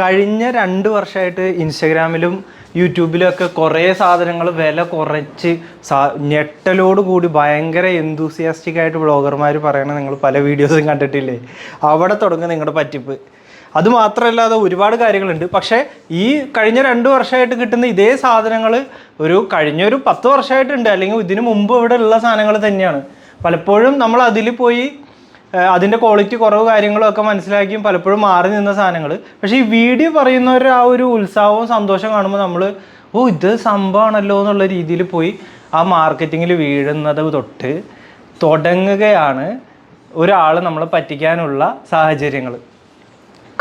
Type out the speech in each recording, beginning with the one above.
കഴിഞ്ഞ രണ്ട് വർഷമായിട്ട് ഇൻസ്റ്റഗ്രാമിലും യൂട്യൂബിലും ഒക്കെ കുറേ സാധനങ്ങൾ വില കുറച്ച് സാ ഞെട്ടലോട് കൂടി ഭയങ്കര എന്തൂസിയാസ്റ്റിക് ആയിട്ട് ബ്ലോഗർമാർ പറയണ നിങ്ങൾ പല വീഡിയോസും കണ്ടിട്ടില്ലേ? അവിടെ തുടങ്ങും നിങ്ങളുടെ പറ്റിപ്പ്. അത് മാത്രമല്ലാതെ ഒരുപാട് കാര്യങ്ങളുണ്ട്. പക്ഷേ ഈ കഴിഞ്ഞ രണ്ട് വർഷമായിട്ട് കിട്ടുന്ന ഇതേ സാധനങ്ങൾ ഒരു കഴിഞ്ഞൊരു പത്ത് വർഷമായിട്ടുണ്ട്. അല്ലെങ്കിൽ ഇതിനു മുമ്പ് ഇവിടെ ഉള്ള സാധനങ്ങൾ തന്നെയാണ്. പലപ്പോഴും നമ്മൾ അതിൽ പോയി അതിന്റെ ക്വാളിറ്റി കുറവ് കാര്യങ്ങളും ഒക്കെ മനസ്സിലാക്കിയും പലപ്പോഴും മാറി നിന്ന സാധനങ്ങൾ പക്ഷേ ഈ വീഡിയോ പറയുന്നവരുടെ ആ ഒരു ഉത്സാഹവും സന്തോഷം കാണുമ്പോൾ നമ്മൾ ഓ ഇത് സംഭവമാണല്ലോ എന്നുള്ള രീതിയിൽ പോയി ആ മാർക്കറ്റിങ്ങിൽ വീഴുന്നത് തൊട്ട് തുടങ്ങുകയാണ് ഒരാൾ നമ്മളെ പറ്റിക്കാനുള്ള സാഹചര്യങ്ങൾ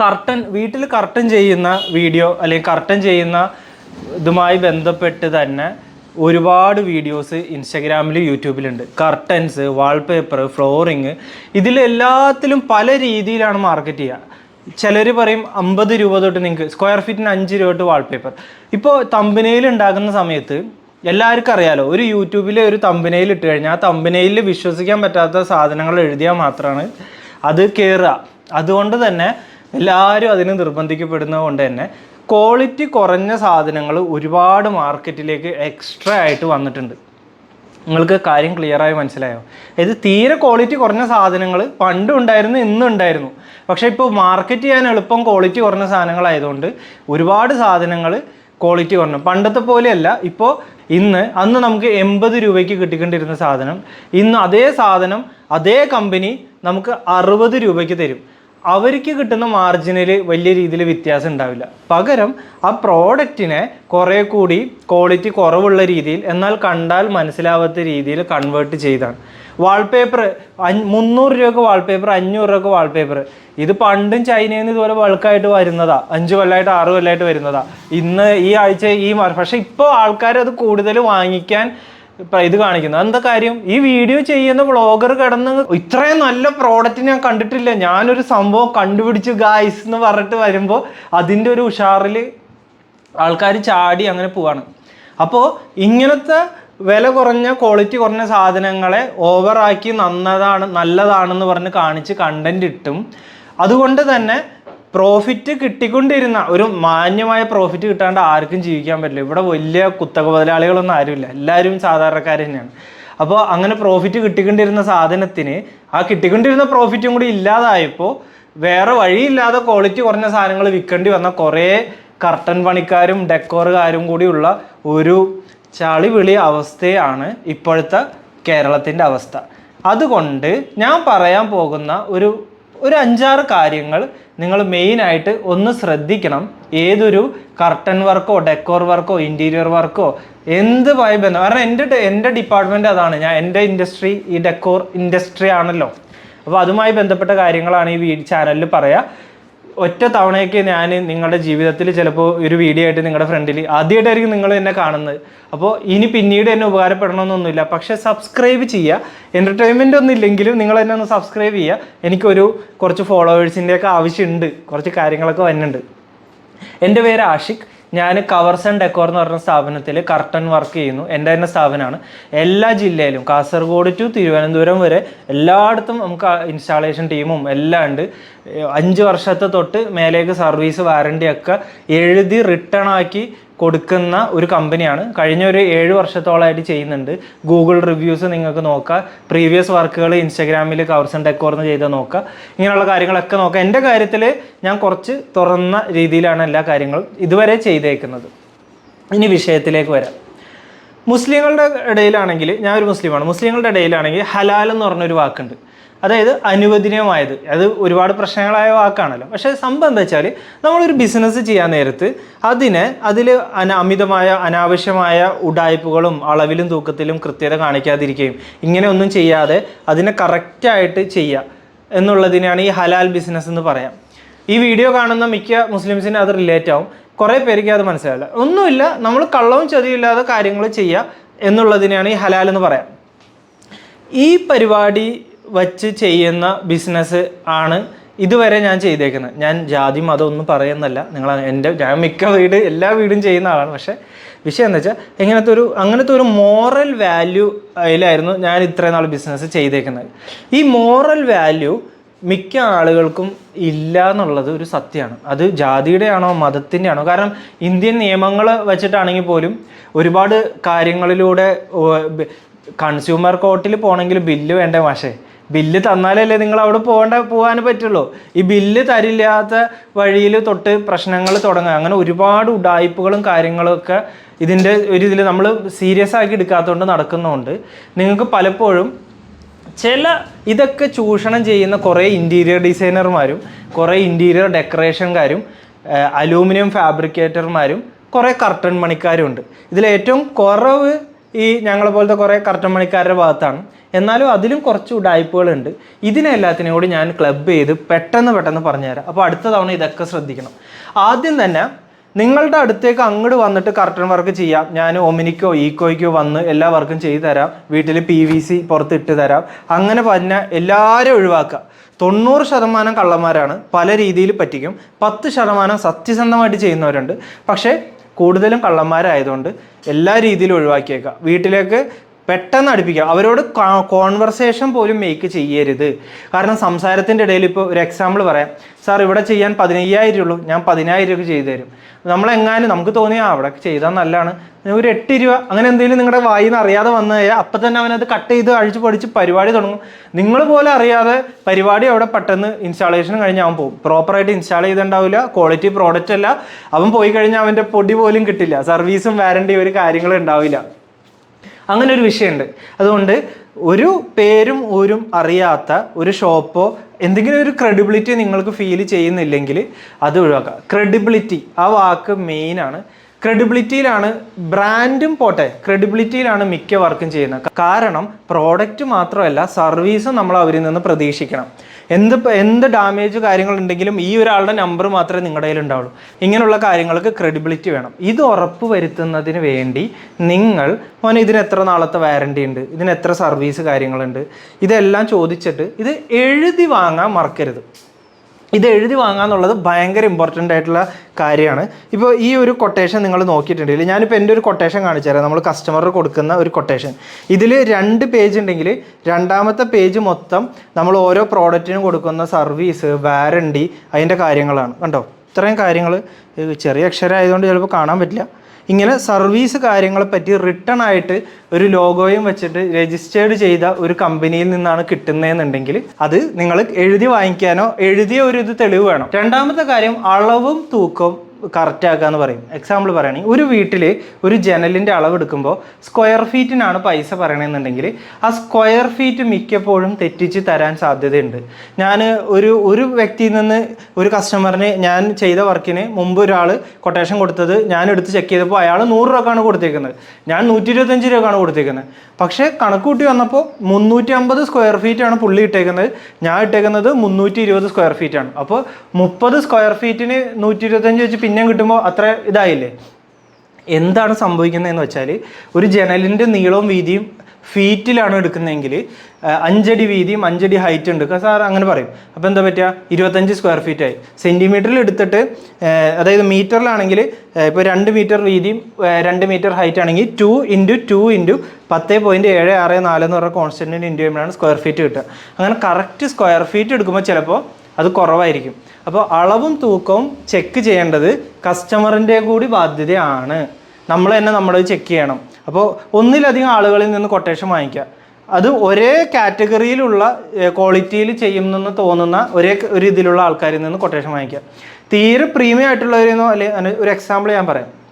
കർട്ടൻ വീട്ടിൽ കർട്ടൻ ചെയ്യുന്ന വീഡിയോ അല്ലെങ്കിൽ കർട്ടൻ ചെയ്യുന്ന ഇതുമായി ബന്ധപ്പെട്ട് തന്നെ ഒരുപാട് വീഡിയോസ് ഇൻസ്റ്റഗ്രാമിലും യൂട്യൂബിലുണ്ട്. Curtains wallpaper flooring. ഇതിലെല്ലാത്തിലും പല രീതിയിലാണ് മാർക്കറ്റ് ചെയ്യുക. ചിലർ പറയും അമ്പത് രൂപ തൊട്ട് നിങ്ങൾക്ക് സ്ക്വയർ ഫീറ്റിന് അഞ്ച് രൂപ തൊട്ട് വാൾപേപ്പർ. ഇപ്പോൾ തമ്പനയിൽ ഉണ്ടാക്കുന്ന സമയത്ത് എല്ലാവർക്കും അറിയാലോ ഒരു യൂട്യൂബിലെ ഒരു തമ്പനയിൽ ഇട്ട് കഴിഞ്ഞാൽ ആ തമ്പനയിൽ വിശ്വസിക്കാൻ പറ്റാത്ത സാധനങ്ങൾ എഴുതിയാൽ മാത്രമാണ് അത് കയറുക അതുകൊണ്ട് തന്നെ എല്ലാവരും അതിന് നിർബന്ധിക്കപ്പെടുന്നത് കൊണ്ട് തന്നെ ക്വാളിറ്റി കുറഞ്ഞ സാധനങ്ങൾ ഒരുപാട് മാർക്കറ്റിലേക്ക് എക്സ്ട്രാ ആയിട്ട് വന്നിട്ടുണ്ട്. നിങ്ങൾക്ക് കാര്യം ക്ലിയറായി മനസ്സിലായോ? ഇത് തീരെ ക്വാളിറ്റി കുറഞ്ഞ സാധനങ്ങൾ പണ്ടും ഉണ്ടായിരുന്നു ഇന്നും ഉണ്ടായിരുന്നു. പക്ഷേ ഇപ്പോൾ മാർക്കറ്റ് ചെയ്യാൻ എളുപ്പം ക്വാളിറ്റി കുറഞ്ഞ സാധനങ്ങളായതുകൊണ്ട് ഒരുപാട് സാധനങ്ങൾ ക്വാളിറ്റി കുറഞ്ഞു. പണ്ടത്തെ പോലെയല്ല ഇപ്പോൾ ഇന്ന് അന്ന് നമുക്ക് എൺപത് രൂപയ്ക്ക് കിട്ടിക്കൊണ്ടിരുന്ന സാധനം ഇന്ന് അതേ സാധനം അതേ കമ്പനി നമുക്ക് അറുപത് രൂപയ്ക്ക് തരും. അവർക്ക് കിട്ടുന്ന മാർജിനിൽ വലിയ രീതിയിൽ വ്യത്യാസം ഉണ്ടാവില്ല. പകരം ആ പ്രോഡക്റ്റിനെ കുറേ കൂടി ക്വാളിറ്റി കുറവുള്ള രീതിയിൽ എന്നാൽ കണ്ടാൽ മനസ്സിലാവാത്ത രീതിയിൽ കൺവേർട്ട് ചെയ്താണ്. വാൾപേപ്പർ മുന്നൂറ് രൂപക്ക് വാൾപേപ്പർ അഞ്ഞൂറ് രൂപക്ക് വാൾപേപ്പർ ഇത് പണ്ടും ചൈനയിൽ നിന്ന് ഇതുപോലെ ബൾക്കായിട്ട് വരുന്നതാ. അഞ്ച് കൊല്ലമായിട്ട് ആറ് കൊല്ലമായിട്ട് വരുന്നതാ. ഇന്ന് ഈ ആഴ്ച ഈ പക്ഷേ ഇപ്പോൾ ആൾക്കാർ അത് കൂടുതൽ വാങ്ങിക്കാൻ ഇത് കാണിക്കുന്നത് എന്താ കാര്യം? ഈ വീഡിയോ ചെയ്യുന്ന വ്ളോഗർ കിടന്ന് ഇത്രയും നല്ല പ്രോഡക്റ്റ് ഞാൻ കണ്ടിട്ടില്ല. ഞാനൊരു സംഭവം കണ്ടുപിടിച്ച് ഗായ്സ് എന്ന് പറഞ്ഞിട്ട് വരുമ്പോൾ അതിന്റെ ഒരു ഉഷാറിൽ ആൾക്കാർ ചാടി അങ്ങനെ പോവാണ്. അപ്പോൾ ഇങ്ങനത്തെ വില കുറഞ്ഞ ക്വാളിറ്റി കുറഞ്ഞ സാധനങ്ങളെ ഓവറാക്കി നന്നതാണ് നല്ലതാണെന്ന് പറഞ്ഞ് കാണിച്ച് കണ്ടന്റ് ഇട്ടും. അതുകൊണ്ട് തന്നെ പ്രോഫിറ്റ് കിട്ടിക്കൊണ്ടിരുന്ന ഒരു മാന്യമായ പ്രോഫിറ്റ് കിട്ടാണ്ട് ആർക്കും ജീവിക്കാൻ പറ്റില്ല. ഇവിടെ വലിയ കുത്തക മുതലാളികളൊന്നും ആരുമില്ല. എല്ലാവരും സാധാരണക്കാർ തന്നെയാണ്. അപ്പോൾ അങ്ങനെ പ്രോഫിറ്റ് കിട്ടിക്കൊണ്ടിരുന്ന സാധനത്തിന് ആ കിട്ടിക്കൊണ്ടിരുന്ന പ്രോഫിറ്റും കൂടി ഇല്ലാതായപ്പോൾ വേറെ വഴിയില്ലാതെ ക്വാളിറ്റി കുറഞ്ഞ സാധനങ്ങൾ വിൽക്കേണ്ടി വന്ന കുറേ കർട്ടൻ പണിക്കാരും ഡെക്കോറുകാരും കൂടിയുള്ള ഒരു ചളി വിളി അവസ്ഥയാണ് ഇപ്പോഴത്തെ കേരളത്തിന്റെ അവസ്ഥ. അതുകൊണ്ട് ഞാൻ പറയാൻ പോകുന്ന ഒരു ഒരു അഞ്ചാറ് കാര്യങ്ങൾ നിങ്ങൾ മെയിനായിട്ട് ഒന്ന് ശ്രദ്ധിക്കണം. ഏതൊരു കർട്ടൻ വർക്കോ ഡെക്കോർ വർക്കോ ഇന്റീരിയർ വർക്കോ എന്തുമായി ബന്ധം കാരണം എന്റെ എന്റെ ഡിപ്പാർട്ട്മെന്റ് അതാണ്. ഞാൻ എന്റെ ഇൻഡസ്ട്രി ഈ ഡെക്കോർ ഇൻഡസ്ട്രി ആണല്ലോ. അപ്പോൾ അതുമായി ബന്ധപ്പെട്ട കാര്യങ്ങളാണ് ഈ ചാനലിൽ പറയുക ഒറ്റ തവണയൊക്കെ ഞാൻ നിങ്ങളുടെ ജീവിതത്തിൽ ചിലപ്പോൾ ഒരു വീഡിയോ ആയിട്ട് നിങ്ങളുടെ ഫ്രണ്ടിൽ ആദ്യമായിട്ടായിരിക്കും നിങ്ങൾ എന്നെ കാണുന്നത്. അപ്പോൾ ഇനി പിന്നീട് എന്നെ ഉപകാരപ്പെടണമെന്നൊന്നുമില്ല. പക്ഷേ സബ്സ്ക്രൈബ് ചെയ്യുക എന്റർടൈൻമെന്റ് ഒന്നും ഇല്ലെങ്കിലും നിങ്ങൾ എന്നെ ഒന്ന് സബ്സ്ക്രൈബ് ചെയ്യുക എനിക്കൊരു കുറച്ച് ഫോളോവേഴ്സിന്റെയൊക്കെ ആവശ്യമുണ്ട്. കുറച്ച് കാര്യങ്ങളൊക്കെ വരുന്നുണ്ട് എന്റെ പേര് ആഷിഖ്. ഞാൻ കവർസ് ആൻഡ് ഡെക്കോർ എന്ന് പറഞ്ഞ സ്ഥാപനത്തിൽ കർട്ടൻ വർക്ക് ചെയ്യുന്നു. എന്റെ തന്നെ സ്ഥാപനമാണ്. എല്ലാ ജില്ലയിലും കാസർഗോഡ് ടു തിരുവനന്തപുരം വരെ എല്ലായിടത്തും നമുക്ക് ഇൻസ്റ്റാളേഷൻ ടീമും എല്ലാം ഉണ്ട്. അഞ്ച് വർഷത്തെ തൊട്ട് മേലേക്ക് സർവീസ് വാറണ്ടി ഒക്കെ എഴുതി റിട്ടേൺ ആക്കി കൊടുക്കുന്ന ഒരു കമ്പനിയാണ്. കഴിഞ്ഞ ഒരു ഏഴ് വർഷത്തോളമായിട്ട് ചെയ്യുന്നുണ്ട്. ഗൂഗിൾ റിവ്യൂസ് നിങ്ങൾക്ക് നോക്കുക പ്രീവിയസ് വർക്കുകൾ ഇൻസ്റ്റാഗ്രാമിൽ കവർസ് ആൻഡ് ഡെക്കോർ എന്ന് ചെയ്ത് നോക്കുക ഇങ്ങനെയുള്ള കാര്യങ്ങളൊക്കെ നോക്കുക എന്റെ കാര്യത്തിൽ ഞാൻ കുറച്ച് തുറന്ന രീതിയിലാണ് എല്ലാ കാര്യങ്ങളും ഇതുവരെ ചെയ്തേക്കുന്നത്. ഇനി വിഷയത്തിലേക്ക് വരാം. മുസ്ലിങ്ങളുടെ ഇടയിലാണെങ്കിൽ ഞാൻ ഒരു മുസ്ലിമാണ്. മുസ്ലിങ്ങളുടെ ഇടയിലാണെങ്കിൽ ഹലാൽ എന്ന് പറഞ്ഞൊരു വാക്കുണ്ട്. അതായത് അനുവദനീയമായത്. അത് ഒരുപാട് പ്രശ്നങ്ങളായ വാക്കാണല്ലോ. പക്ഷേ സംഭവം എന്താ വെച്ചാൽ നമ്മളൊരു ബിസിനസ് ചെയ്യാൻ നേരത്ത് അതിന് അതിൽ അന അമിതമായ അനാവശ്യമായ ഉടായ്പകളും അളവിലും തൂക്കത്തിലും കൃത്യത കാണിക്കാതിരിക്കുകയും ഇങ്ങനെ ഒന്നും ചെയ്യാതെ അതിനെ കറക്റ്റായിട്ട് ചെയ്യുക എന്നുള്ളതിനാണ് ഈ ഹലാൽ ബിസിനസ് എന്ന് പറയാം. ഈ വീഡിയോ കാണുന്ന മിക്ക മുസ്ലിംസിന് അത് റിലേറ്റ് ആവും. കുറേ പേർക്ക് അത് മനസ്സിലാവില്ല. ഒന്നുമില്ല നമ്മൾ കള്ളവും ചതിയില്ലാതെ കാര്യങ്ങൾ ചെയ്യുക എന്നുള്ളതിനാണ് ഈ ഹലാൽ എന്ന് പറയാം. ഈ പരിപാടി വച്ച് ചെയ്യുന്ന ബിസിനസ് ആണ് ഇതുവരെ ഞാൻ ചെയ്തേക്കുന്നത്. ഞാൻ ജാതി മതമൊന്നും പറയുന്നല്ല നിങ്ങൾ എന്റെ ഞാൻ മിക്ക വീട് എല്ലാ വീടും ചെയ്യുന്ന ആളാണ്. പക്ഷേ വിഷയം എന്താ വെച്ചാൽ എങ്ങനത്തെ ഒരു അങ്ങനത്തെ ഒരു മോറൽ വാല്യൂ അതിലായിരുന്നു ഞാൻ ഇത്രയും നാൾ ബിസിനസ് ചെയ്തേക്കുന്നത്. ഈ മോറൽ വാല്യൂ മിക്ക ആളുകൾക്കും ഇല്ല എന്നുള്ളത് ഒരു സത്യമാണ്. അത് ജാതിയുടെ ആണോ മതത്തിന്റെ ആണോ കാരണം ഇന്ത്യൻ നിയമങ്ങൾ വെച്ചിട്ടാണെങ്കിൽ പോലും ഒരുപാട് കാര്യങ്ങളിലൂടെ കൺസ്യൂമർ കോർട്ടിൽ പോകണമെങ്കിൽ ബില്ല് വേണ്ട മാഷേ? ബില്ല് തന്നാലല്ലേ നിങ്ങൾ അവിടെ പോകേണ്ട പോകാൻ പറ്റുള്ളൂ. ഈ ബില്ല് തരില്ലാത്ത വഴിയിൽ തൊട്ട് പ്രശ്നങ്ങൾ തുടങ്ങുക. അങ്ങനെ ഒരുപാട് ഉഡായിപ്പുകളും കാര്യങ്ങളൊക്കെ ഇതിന്റെ ഒരു ഇതിൽ നമ്മൾ സീരിയസ് ആക്കി എടുക്കാത്തതുകൊണ്ട് നടക്കുന്നതുകൊണ്ട് നിങ്ങൾക്ക് പലപ്പോഴും ചില ഇതൊക്കെ ചൂഷണം ചെയ്യുന്ന കുറേ ഇന്റീരിയർ ഡിസൈനർമാരും കുറേ ഇന്റീരിയർ ഡെക്കറേഷൻകാരും അലൂമിനിയം ഫാബ്രിക്കേറ്റർമാരും കുറേ കർട്ടൺ പണിക്കാരും ഉണ്ട് ഇതിൽ ഏറ്റവും കുറവ് ഈ ഞങ്ങളെ പോലത്തെ കുറേ കർട്ടൺ മണിക്കാരുടെ ഭാഗത്താണ്. എന്നാലും അതിലും കുറച്ച് ഉടായ്പകളുണ്ട്. ഇതിനെല്ലാത്തിനും കൂടി ഞാൻ ക്ലബ് ചെയ്ത് പെട്ടെന്ന് പെട്ടെന്ന് പറഞ്ഞുതരാം. അപ്പോൾ അടുത്ത തവണ ഇതൊക്കെ ശ്രദ്ധിക്കണം. ആദ്യം തന്നെ നിങ്ങളുടെ അടുത്തേക്ക് അങ്ങോട്ട് വന്നിട്ട് കർട്ടൻ വർക്ക് ചെയ്യാം. ഞാൻ ഒമിനിക്കോ ഈക്കോയ്ക്കോ വന്ന് എല്ലാ വർക്കും ചെയ്തു തരാം. വീട്ടിൽ പി വി സി പുറത്തിട്ട് തരാം. അങ്ങനെ പറഞ്ഞ എല്ലാവരും ഒഴിവാക്കുക. തൊണ്ണൂറ് ശതമാനം കള്ളന്മാരാണ് പല രീതിയിൽ പറ്റിക്കും. പത്ത് ശതമാനം സത്യസന്ധമായിട്ട് ചെയ്യുന്നവരുണ്ട്. പക്ഷേ കൂടുതലും കള്ളന്മാരായതുകൊണ്ട് എല്ലാ രീതിയിലും ഒഴിവാക്കിയേക്കാം വീട്ടിലേക്ക് പെട്ടെന്ന് അടുപ്പിക്കുക. അവരോട് കോൺവെർസേഷൻ പോലും മേക്ക് ചെയ്യരുത്. കാരണം സംസാരത്തിന്റെ ഇടയിൽ ഇപ്പോൾ ഒരു എക്സാമ്പിൾ പറയാം. സാർ ഇവിടെ ചെയ്യാൻ പതിനയ്യായിരം ഉള്ളൂ ഞാൻ പതിനായിരം രൂപ ചെയ്തു തരും. നമ്മളെങ്ങാനും നമുക്ക് തോന്നിയാൽ അവിടെ ചെയ്താൽ നല്ലതാണ്. ഒരു എട്ട് രൂപ അങ്ങനെ എന്തെങ്കിലും നിങ്ങളുടെ വായിൽ നിന്ന് അറിയാതെ വന്നു കഴിഞ്ഞാൽ അപ്പം തന്നെ അവനത് കട്ട് ചെയ്ത് അഴിച്ച് പഠിച്ച് പരിപാടി തുടങ്ങും. നിങ്ങൾ പോലെ അറിയാതെ പരിപാടി അവിടെ പെട്ടെന്ന് ഇൻസ്റ്റാളേഷൻ കഴിഞ്ഞ് അവൻ പോകും. പ്രോപ്പറായിട്ട് ഇൻസ്റ്റാൾ ചെയ്തിട്ടുണ്ടാവില്ല. ക്വാളിറ്റി പ്രോഡക്റ്റ് അല്ല. അവൻ പോയി കഴിഞ്ഞാൽ അവന്റെ പൊടി പോലും കിട്ടില്ല. സർവീസും വാരണ്ടി ഒരു കാര്യങ്ങളും ഉണ്ടാവില്ല. അങ്ങനെ ഒരു വിഷയമുണ്ട്. അതുകൊണ്ട് ഒരു പേരും ഊരും അറിയാത്ത ഒരു ഷോപ്പോ എന്തെങ്കിലും ഒരു ക്രെഡിബിലിറ്റി നിങ്ങൾക്ക് ഫീൽ ചെയ്യുന്നില്ലെങ്കിൽ അത് ഒഴിവാക്കുക. ക്രെഡിബിലിറ്റി ആ വാക്ക് മെയിനാണ് ക്രെഡിബിലിറ്റിയിലാണ് ബ്രാൻഡും പോട്ടെ ക്രെഡിബിലിറ്റിയിലാണ് മിക്ക വർക്കും ചെയ്യുന്നത്. കാരണം പ്രോഡക്റ്റ് മാത്രമല്ല സർവീസും നമ്മൾ അവരിൽ നിന്ന് പ്രതീക്ഷിക്കണം. എന്ത് എന്ത് ഡാമേജ് കാര്യങ്ങളുണ്ടെങ്കിലും ഈ ഒരാളുടെ നമ്പർ മാത്രമേ നിങ്ങളുടെ കയ്യിൽ ഉണ്ടാവുള്ളൂ ഇങ്ങനെയുള്ള കാര്യങ്ങൾക്ക് ക്രെഡിബിലിറ്റി വേണം. ഇത് ഉറപ്പ് വരുത്തുന്നതിന് വേണ്ടി നിങ്ങൾ മോനെ ഇതിന് എത്ര നാളത്തെ വാരണ്ടി ഉണ്ട്? ഇതിന് എത്ര സർവീസ് കാര്യങ്ങളുണ്ട്? ഇതെല്ലാം ചോദിച്ചിട്ട് ഇത് എഴുതി വാങ്ങാൻ മറക്കരുത്. ഇത് എഴുതി വാങ്ങാന്നുള്ളത് ഭയങ്കര ഇമ്പോർട്ടന്റ് ആയിട്ടുള്ള കാര്യമാണ്. ഇപ്പോൾ ഈ ഒരു കൊട്ടേഷൻ നിങ്ങൾ നോക്കിയിട്ടുണ്ടെങ്കിൽ ഞാനിപ്പോൾ എന്റെ ഒരു കൊട്ടേഷൻ കാണിച്ചു തരാം. നമ്മൾ കസ്റ്റമർ കൊടുക്കുന്ന ഒരു കൊട്ടേഷൻ ഇതിൽ രണ്ട് പേജ് ഉണ്ടെങ്കിൽ രണ്ടാമത്തെ പേജ് മൊത്തം നമ്മൾ ഓരോ പ്രോഡക്റ്റിനും കൊടുക്കുന്ന സർവീസ് വാരണ്ടി അതിന്റെ കാര്യങ്ങളാണ്. കണ്ടോ? ഇത്രയും കാര്യങ്ങൾ ചെറിയ അക്ഷരം ആയതുകൊണ്ട് ചിലപ്പോൾ കാണാൻ പറ്റില്ല. ഇങ്ങനെ സർവീസ് കാര്യങ്ങളെ പറ്റി റിട്ടേൺ ആയിട്ട് ഒരു ലോഗോയും വെച്ചിട്ട് രജിസ്റ്റേർഡ് ചെയ്ത ഒരു കമ്പനിയിൽ നിന്നാണ് കിട്ടുന്നതെന്നുണ്ടെങ്കിൽ അത് നിങ്ങൾ എഴുതി വാങ്ങിക്കാനോ എഴുതിയ ഒരു ഇത് തെളിവ് വേണം. രണ്ടാമത്തെ കാര്യം അളവും തൂക്കവും. കറക്റ്റ് ആക്കുക എന്ന് പറയും. എക്സാമ്പിൾ പറയുകയാണെങ്കിൽ ഒരു വീട്ടിൽ ഒരു ജനലിന്റെ അളവ് എടുക്കുമ്പോൾ സ്ക്വയർ ഫീറ്റിനാണ് പൈസ പറയണമെന്നുണ്ടെങ്കിൽ ആ സ്ക്വയർ ഫീറ്റ് മിക്കപ്പോഴും തെറ്റിച്ച് തരാൻ സാധ്യതയുണ്ട്. ഞാൻ ഒരു ഒരു വ്യക്തിയിൽ നിന്ന് ഒരു കസ്റ്റമറിന് ഞാൻ ചെയ്ത വർക്കിന് മുമ്പ് ഒരാൾ കൊട്ടേഷൻ കൊടുത്തത് ഞാൻ എടുത്ത് ചെക്ക് ചെയ്തപ്പോൾ അയാൾ നൂറ് രൂപക്കാണ് കൊടുത്തേക്കുന്നത്. ഞാൻ നൂറ്റി ഇരുപത്തഞ്ച് രൂപക്കാണ് കൊടുത്തേക്കുന്നത്. പക്ഷേ കണക്കൂട്ടി വന്നപ്പോൾ മുന്നൂറ്റി അമ്പത് സ്ക്വയർ ഫീറ്റ് ആണ് പുള്ളി ഇട്ടേക്കുന്നത്. ഞാൻ ഇട്ടേക്കുന്നത് മുന്നൂറ്റി ഇരുപത് സ്ക്വയർ ഫീറ്റ് ആണ് അപ്പോൾ മുപ്പത് സ്ക്വയർ ഫീറ്റിന് നൂറ്റി ഇരുപത്തഞ്ച് വെച്ച് പിന്നെയും കിട്ടുമ്പോൾ അത്ര ഇതായില്ലേ? എന്താണ് സംഭവിക്കുന്നതെന്ന് വെച്ചാൽ ഒരു ജനലിന്റെ നീളവും വീതിയും ഫീറ്റിലാണ് എടുക്കുന്നതെങ്കിൽ അഞ്ചടി വീതിയും അഞ്ചടി ഹൈറ്റ് ഉണ്ട്. സാർ അങ്ങനെ പറയും. അപ്പോൾ എന്താ പറ്റുക? ഇരുപത്തഞ്ച് സ്ക്വയർ ഫീറ്റ് ആയി. സെന്റിമീറ്ററിൽ എടുത്തിട്ട് അതായത് മീറ്ററിലാണെങ്കിൽ ഇപ്പോൾ രണ്ട് മീറ്റർ വീതിയും രണ്ട് മീറ്റർ ഹൈറ്റ് ആണെങ്കിൽ ടു ഇന്റു ടു ഇന്റു പത്ത് പോയിന്റ് ഏഴ് ആറ് നാല് എന്ന് പറഞ്ഞ കോൺസ്റ്റന്റിന്റെ ഇന്റു ചെയ്യുമ്പോഴാണ് സ്ക്വയർ ഫീറ്റ് കിട്ടുക. അങ്ങനെ കറക്റ്റ് സ്ക്വയർ ഫീറ്റ് എടുക്കുമ്പോൾ ചിലപ്പോൾ അത് കുറവായിരിക്കും. അപ്പോൾ അളവും തൂക്കവും ചെക്ക് ചെയ്യേണ്ടത് കസ്റ്റമറിന്റെ കൂടി ബാധ്യതയാണ്. നമ്മൾ തന്നെ നമ്മളത് ചെക്ക് ചെയ്യണം. അപ്പോൾ ഒന്നിലധികം ആളുകളിൽ നിന്ന് കൊട്ടേഷൻ വാങ്ങിക്കുക. അത് ഒരേ കാറ്റഗറിയിലുള്ള ക്വാളിറ്റിയിൽ ചെയ്യുമെന്ന് തോന്നുന്ന ഒരേ ഒരു ഇതിലുള്ള ആൾക്കാരിൽ നിന്ന് കൊട്ടേഷൻ വാങ്ങിക്കുക. തീരെ പ്രീമിയം ആയിട്ടുള്ളവരെന്നോ അല്ലെങ്കിൽ ഒരു എക്സാമ്പിൾ ഞാൻ പറയാം.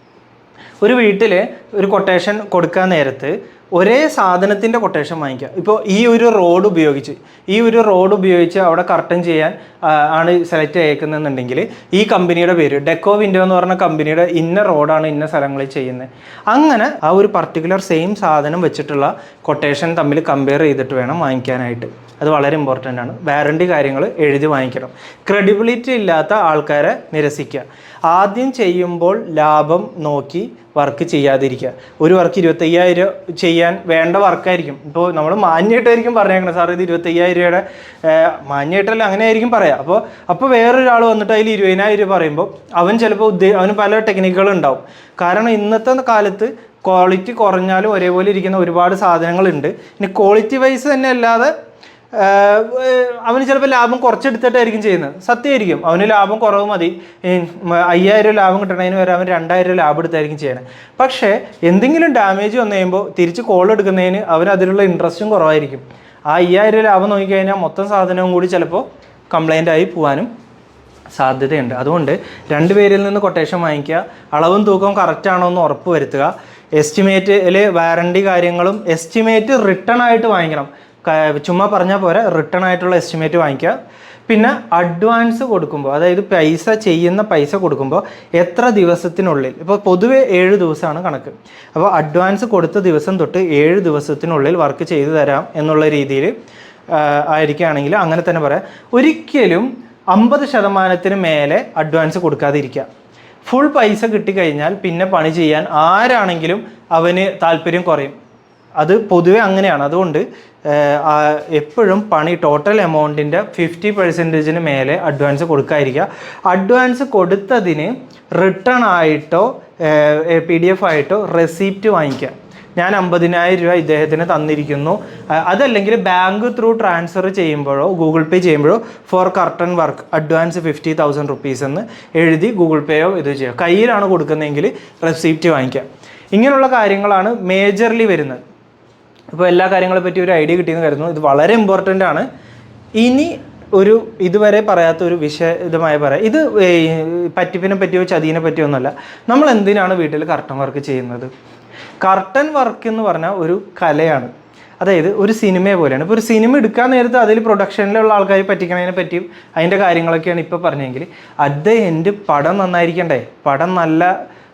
ഒരു വീട്ടിൽ ഒരു കൊട്ടേഷൻ കൊടുക്കാൻ നേരത്ത് ഒരേ സാധനത്തിന്റെ കൊട്ടേഷൻ വാങ്ങിക്കുക. ഇപ്പോൾ ഈ ഒരു റോഡ് ഉപയോഗിച്ച് ഈ ഒരു റോഡ് ഉപയോഗിച്ച് അവിടെ കർട്ടൻ ചെയ്യാൻ ആണ് സെലക്ട് ചെയ്യേക്കുന്നതെന്നുണ്ടെങ്കിൽ ഈ കമ്പനിയുടെ പേര് ഡെക്കോ വിൻഡോ എന്ന് പറഞ്ഞ കമ്പനിയുടെ ഇന്ന റോഡാണ് ഇന്ന സ്ഥലങ്ങളിൽ ചെയ്യുന്നത്. അങ്ങനെ ആ ഒരു പർട്ടിക്കുലർ സെയിം സാധനം വെച്ചിട്ടുള്ള കൊട്ടേഷൻ തമ്മിൽ കമ്പയർ ചെയ്തിട്ട് വേണം വാങ്ങിക്കാനായിട്ട്. അത് വളരെ ഇമ്പോർട്ടന്റ് ആണ്. വാറണ്ടി കാര്യങ്ങൾ എഴുതി വാങ്ങിക്കണം. ക്രെഡിബിലിറ്റി ഇല്ലാത്ത ആൾക്കാരെ നിരസിക്കുക. ആദ്യം ചെയ്യുമ്പോൾ ലാഭം നോക്കി വർക്ക് ചെയ്യാതിരിക്കുക. ഒരു വർക്ക് ഇരുപത്തയ്യായിരം ചെയ്യാൻ വേണ്ട വർക്കായിരിക്കും ഇപ്പോൾ നമ്മൾ മാന്യമായിട്ടായിരിക്കും പറഞ്ഞേക്കണം. സാർ ഇത് ഇരുപത്തയ്യായിരം രൂപയുടെ മാന്യമായിട്ടല്ല അങ്ങനെ ആയിരിക്കും പറയാം. അപ്പോൾ അപ്പോൾ വേറൊരാൾ വന്നിട്ട് അതിൽ ഇരുപതിനായിരം രൂപ പറയുമ്പോൾ അവൻ ചിലപ്പോൾ ഉദ്ദേ അവന് പല ടെക്നിക്കുകളും ഉണ്ടാവും. കാരണം ഇന്നത്തെ കാലത്ത് ക്വാളിറ്റി കുറഞ്ഞാലും ഒരേപോലെ ഇരിക്കുന്ന ഒരുപാട് സാധനങ്ങളുണ്ട്. ഇനി ക്വാളിറ്റി വൈസ് തന്നെ അല്ലാതെ അവന് ചിലപ്പോൾ ലാഭം കുറച്ചെടുത്തിട്ടായിരിക്കും ചെയ്യുന്നത്. സത്യമായിരിക്കും അവന് ലാഭം കുറവ് മതി. അയ്യായിരം ലാഭം കിട്ടണതിന് വരെ അവൻ രണ്ടായിരം ലാഭം എടുത്തായിരിക്കും ചെയ്യണത് പക്ഷേ എന്തെങ്കിലും ഡാമേജ് വന്നു കഴിയുമ്പോൾ തിരിച്ച് കോൾ എടുക്കുന്നതിന് അവന് അതിലുള്ള ഇൻട്രസ്റ്റും കുറവായിരിക്കും. ആ അയ്യായിരം ലാഭം നോക്കിക്കഴിഞ്ഞാൽ മൊത്തം സാധനവും കൂടി ചിലപ്പോൾ കംപ്ലൈന്റ് ആയി പോകാനും സാധ്യതയുണ്ട്. അതുകൊണ്ട് രണ്ട് പേരിൽ നിന്ന് കൊട്ടേഷൻ വാങ്ങിക്കുക. അളവും തൂക്കവും കറക്റ്റാണോ എന്ന് ഉറപ്പ് വരുത്തുക. എസ്റ്റിമേറ്റിൽ വാറണ്ടി കാര്യങ്ങളും എസ്റ്റിമേറ്റ് റിട്ടേൺ ആയിട്ട് വാങ്ങിക്കണം. ചുമ്മാ പറഞ്ഞാൽ പോരാ റിട്ടേൺ ആയിട്ടുള്ള എസ്റ്റിമേറ്റ് വാങ്ങിക്കുക പിന്നെ അഡ്വാൻസ് കൊടുക്കുമ്പോൾ അതായത് പൈസ ചെയ്യുന്ന പൈസ കൊടുക്കുമ്പോൾ എത്ര ദിവസത്തിനുള്ളിൽ ഇപ്പോൾ പൊതുവെ ഏഴ് ദിവസമാണ് കണക്ക്. അപ്പോൾ അഡ്വാൻസ് കൊടുത്ത ദിവസം തൊട്ട് ഏഴ് ദിവസത്തിനുള്ളിൽ വർക്ക് ചെയ്തു തരാം എന്നുള്ള രീതിയിൽ ആയിരിക്കുകയാണെങ്കിൽ അങ്ങനെ തന്നെ പറയാം. ഒരിക്കലും അമ്പത് ശതമാനത്തിന് മേലെ അഡ്വാൻസ് കൊടുക്കാതിരിക്കുക. ഫുൾ പൈസ കിട്ടിക്കഴിഞ്ഞാൽ പിന്നെ പണി ചെയ്യാൻ ആരാണെങ്കിലും അവന് താല്പര്യം കുറയും. അത് പൊതുവെ അങ്ങനെയാണ്. അതുകൊണ്ട് എപ്പോഴും പണി ടോട്ടൽ എമൗണ്ടിന്റെ ഫിഫ്റ്റി പെർസെന്റേജിന് മേലെ അഡ്വാൻസ് കൊടുക്കാതിരിക്കുക. അഡ്വാൻസ് കൊടുത്തതിന് റിട്ടേൺ ആയിട്ടോ പി ഡി എഫ് ആയിട്ടോ റെസീപ്റ്റ് വാങ്ങിക്കുക. ഞാൻ അമ്പതിനായിരം രൂപ ഇദ്ദേഹത്തിന് തന്നിരിക്കുന്നു. അതല്ലെങ്കിൽ ബാങ്ക് ത്രൂ ട്രാൻസ്ഫർ ചെയ്യുമ്പോഴോ ഗൂഗിൾ പേ ചെയ്യുമ്പോഴോ for curtain work advance fifty thousand rupees എന്ന് എഴുതി ഗൂഗിൾ പേയോ ഇത് ചെയ്യുക. കയ്യിലാണ് കൊടുക്കുന്നതെങ്കിൽ റെസിപ്റ്റ് വാങ്ങിക്കുക. ഇങ്ങനെയുള്ള കാര്യങ്ങളാണ് മേജർലി വരുന്നത്. ഇപ്പോൾ എല്ലാ കാര്യങ്ങളെ പറ്റി ഒരു ഐഡിയ കിട്ടിയെന്ന് കരുതുന്നു. ഇത് വളരെ ഇമ്പോർട്ടന്റ് ആണ്. ഇനി ഒരു ഇതുവരെ പറയാത്ത ഒരു വിശദമായ പറയാം. ഇത് പറ്റിപ്പിനെ പറ്റിയോ ചതിനെ പറ്റിയോ ഒന്നുമല്ല. നമ്മൾ എന്തിനാണ് വീട്ടിൽ കർട്ടൻ വർക്ക് ചെയ്യുന്നത്? കർട്ടൻ വർക്ക് എന്ന് പറഞ്ഞാൽ ഒരു കലയാണ്. അതായത് ഒരു സിനിമയെ പോലെയാണ്. ഇപ്പോൾ ഒരു സിനിമ എടുക്കാൻ നേരത്ത് അതിൽ പ്രൊഡക്ഷനിലുള്ള ആൾക്കാരെ പറ്റിക്കണതിനെ പറ്റിയും അതിന്റെ കാര്യങ്ങളൊക്കെയാണ് ഇപ്പോൾ പറഞ്ഞെങ്കിൽ അത് എന്റെ പടം നന്നായിരിക്കണ്ടേ? പടം നല്ല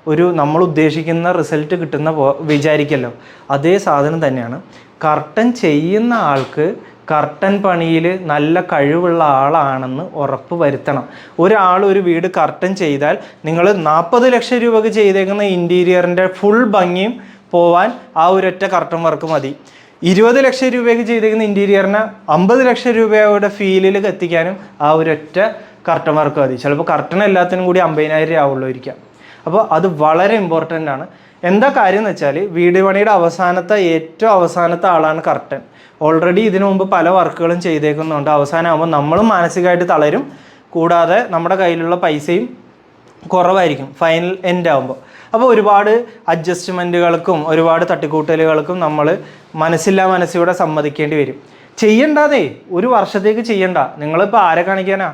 ഒരു നമ്മൾ ഉദ്ദേശിക്കുന്ന റിസൾട്ട് കിട്ടുന്ന വിചാരിക്കല്ലോ. അതേ സാധനം തന്നെയാണ്. കർട്ടൻ ചെയ്യുന്ന ആൾക്ക് കർട്ടൻ പണിയിൽ നല്ല കഴിവുള്ള ആളാണെന്ന് ഉറപ്പ് വരുത്തണം. ഒരാൾ ഒരു വീട് കർട്ടൻ ചെയ്താൽ നിങ്ങൾ നാൽപ്പത് ലക്ഷം രൂപക്ക് ചെയ്തേക്കുന്ന ഇന്റീരിയറിന്റെ ഫുൾ ഭംഗിയും പോവാൻ ആ ഒരൊറ്റ കർട്ടൻ വർക്ക് മതി. ഇരുപത് ലക്ഷം രൂപയ്ക്ക് ചെയ്തേക്കുന്ന ഇന്റീരിയറിന് അമ്പത് ലക്ഷം രൂപയുടെ ഫീലിൽ എത്തിക്കാനും ആ ഒരൊറ്റ കർട്ടൻ വർക്ക് മതി. ചിലപ്പോൾ കർട്ടൻ എല്ലാത്തിനും കൂടി അമ്പതിനായിരം രൂപ ആവുള്ളൂ ഇരിക്കാം. അപ്പോൾ അത് വളരെ ഇമ്പോർട്ടന്റ് ആണ്. എന്താ കാര്യം എന്ന് വെച്ചാൽ വീട് പണിയുടെ അവസാനത്തെ ഏറ്റവും അവസാനത്തെ ആളാണ് കർട്ടൻ. ഓൾറെഡി ഇതിനു മുമ്പ് പല വർക്കുകളും ചെയ്തേക്കുന്നുണ്ട്. അവസാനമാകുമ്പോൾ നമ്മളും മാനസികമായിട്ട് തളരും. കൂടാതെ നമ്മുടെ കയ്യിലുള്ള പൈസയും കുറവായിരിക്കും. ഫൈനൽ എൻഡ് ആകുമ്പോൾ അപ്പോൾ ഒരുപാട് അഡ്ജസ്റ്റ്മെന്റുകൾക്കും ഒരുപാട് തട്ടിക്കൂട്ടലുകൾക്കും നമ്മൾ മനസ്സില്ലാ മനസ്സിലൂടെ സമ്മതിക്കേണ്ടി വരും. ചെയ്യണ്ടാതേ ഒരു വർഷത്തേക്ക് ചെയ്യണ്ട. നിങ്ങളിപ്പോൾ ആരെ കാണിക്കാനാ?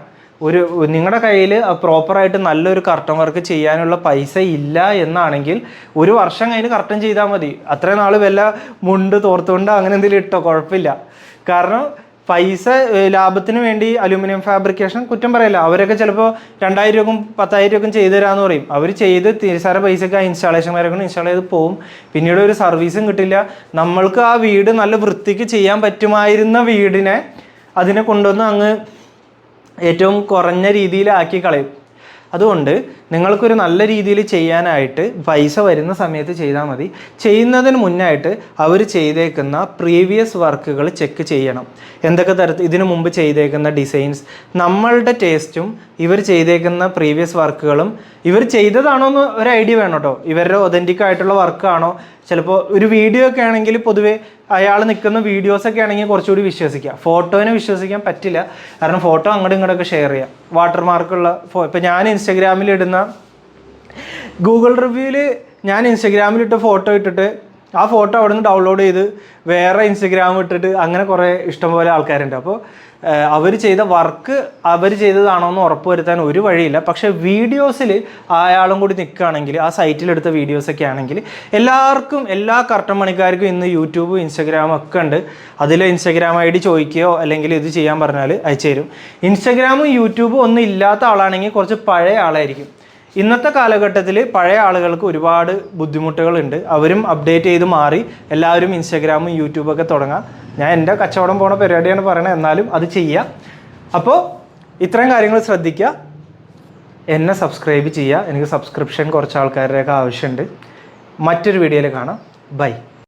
ഒരു നിങ്ങളുടെ കയ്യിൽ പ്രോപ്പറായിട്ട് നല്ലൊരു കർട്ടൻ വർക്ക് ചെയ്യാനുള്ള പൈസ ഇല്ല എന്നാണെങ്കിൽ ഒരു വർഷം കഴിഞ്ഞ് കർട്ടൻ ചെയ്താൽ മതി. അത്രയും നാൾ വല്ല മുണ്ട് തോർത്തുകൊണ്ട് അങ്ങനെ എന്തെങ്കിലും ഇട്ടോ? കുഴപ്പമില്ല കാരണം പൈസ ലാഭത്തിന് വേണ്ടി അലൂമിനിയം ഫാബ്രിക്കേഷൻ കുറ്റം പറയില്ല. അവരൊക്കെ ചിലപ്പോൾ രണ്ടായിരം രൂപക്കും പത്തായിരം രൂപക്കും ചെയ്തു തരാമെന്ന് പറയും. അവർ ചെയ്ത് തിരിച്ചാര പൈസയ്ക്ക് ആ ഇൻസ്റ്റാളേഷന്മാരൊക്കെ ഇൻസ്റ്റാൾ ചെയ്ത് പോവും. പിന്നീട് ഒരു സർവീസും കിട്ടില്ല. നമ്മൾക്ക് ആ വീട് നല്ല വൃത്തിക്ക് ചെയ്യാൻ പറ്റുമായിരുന്ന വീടിനെ അതിനെ കൊണ്ടുവന്ന് അങ്ങ് ഏറ്റവും കുറഞ്ഞ രീതിയിലാക്കി കളയും. അതുകൊണ്ട് നിങ്ങൾക്കൊരു നല്ല രീതിയിൽ ചെയ്യാനായിട്ട് പൈസ വരുന്ന സമയത്ത് ചെയ്താൽ മതി. ചെയ്യുന്നതിന് മുന്നായിട്ട് അവർ ചെയ്തേക്കുന്ന പ്രീവിയസ് വർക്കുകൾ ചെക്ക് ചെയ്യണം. എന്തൊക്കെ തരത്തിൽ ഇതിനു മുമ്പ് ചെയ്തേക്കുന്ന ഡിസൈൻസ് നമ്മളുടെ ടേസ്റ്റും ഇവർ ചെയ്തേക്കുന്ന പ്രീവിയസ് വർക്കുകളും ഇവർ ചെയ്തതാണോ എന്ന് ഒരു ഐഡിയ വേണം കേട്ടോ. ഇവരുടെ ഒതന്റിക് ആയിട്ടുള്ള വർക്കാണോ ചിലപ്പോൾ ഒരു വീഡിയോ ഒക്കെ ആണെങ്കിൽ പൊതുവേ അയാൾ നിൽക്കുന്ന വീഡിയോസൊക്കെ ആണെങ്കിൽ കുറച്ചുകൂടി വിശ്വസിക്കാം. ഫോട്ടോനെ വിശ്വസിക്കാൻ പറ്റില്ല. കാരണം ഫോട്ടോ അങ്ങോട്ടും ഇങ്ങോട്ടൊക്കെ ഷെയർ ചെയ്യാം. വാട്ടർമാർക്കുള്ള ഫോ ഇപ്പം ഞാൻ ഇൻസ്റ്റഗ്രാമിൽ ഇടുന്ന ഗൂഗിൾ റിവ്യൂവിൽ ഞാൻ ഇൻസ്റ്റഗ്രാമിൽ ഇട്ട ഫോട്ടോ ഇട്ടിട്ട് ആ ഫോട്ടോ അവിടെ നിന്ന് ഡൗൺലോഡ് ചെയ്ത് വേറെ ഇൻസ്റ്റഗ്രാം ഇട്ടിട്ട് അങ്ങനെ കുറേ ഇഷ്ടംപോലെ ആൾക്കാരുണ്ട്. അപ്പോൾ അവർ ചെയ്ത വർക്ക് അവർ ചെയ്തതാണോ എന്ന് ഉറപ്പുവരുത്താൻ ഒരു വഴിയില്ല. പക്ഷേ വീഡിയോസിൽ അയാളും കൂടി നിൽക്കുകയാണെങ്കിൽ ആ സൈറ്റിലെടുത്ത വീഡിയോസൊക്കെ ആണെങ്കിൽ എല്ലാവർക്കും എല്ലാ കർട്ടൻ പണിക്കാർക്കും ഇന്ന് യൂട്യൂബും ഇൻസ്റ്റഗ്രാമും ഒക്കെ ഉണ്ട്. അതിൽ ഇൻസ്റ്റഗ്രാം ഐ ഡി ചോദിക്കുകയോ അല്ലെങ്കിൽ ഇത് ചെയ്യാൻ പറഞ്ഞാൽ അയച്ചു തരും ഇൻസ്റ്റഗ്രാമും യൂട്യൂബും ഒന്നും ഇല്ലാത്ത ആളാണെങ്കിൽ കുറച്ച് പഴയ ആളായിരിക്കും. ഇന്നത്തെ കാലഘട്ടത്തിൽ പഴയ ആളുകൾക്ക് ഒരുപാട് ബുദ്ധിമുട്ടുകളുണ്ട്. അവരും അപ്ഡേറ്റ് ചെയ്ത് മാറി. എല്ലാവരും ഇൻസ്റ്റാഗ്രാമും യൂട്യൂബൊക്കെ തുടങ്ങാം. ഞാൻ എന്റെ കച്ചവടം പോണ പരിപാടിയാണ് പറയണത്. എന്നാലും അത് ചെയ്യാം. അപ്പോൾ ഇത്രയും കാര്യങ്ങൾ ശ്രദ്ധിക്കുക എന്നെ സബ്സ്ക്രൈബ് ചെയ്യുക എനിക്ക് സബ്സ്ക്രിപ്ഷൻ കുറച്ച് ആൾക്കാരുടെയൊക്കെ ആവശ്യമുണ്ട്. മറ്റൊരു വീഡിയോയിൽ കാണാം. ബൈ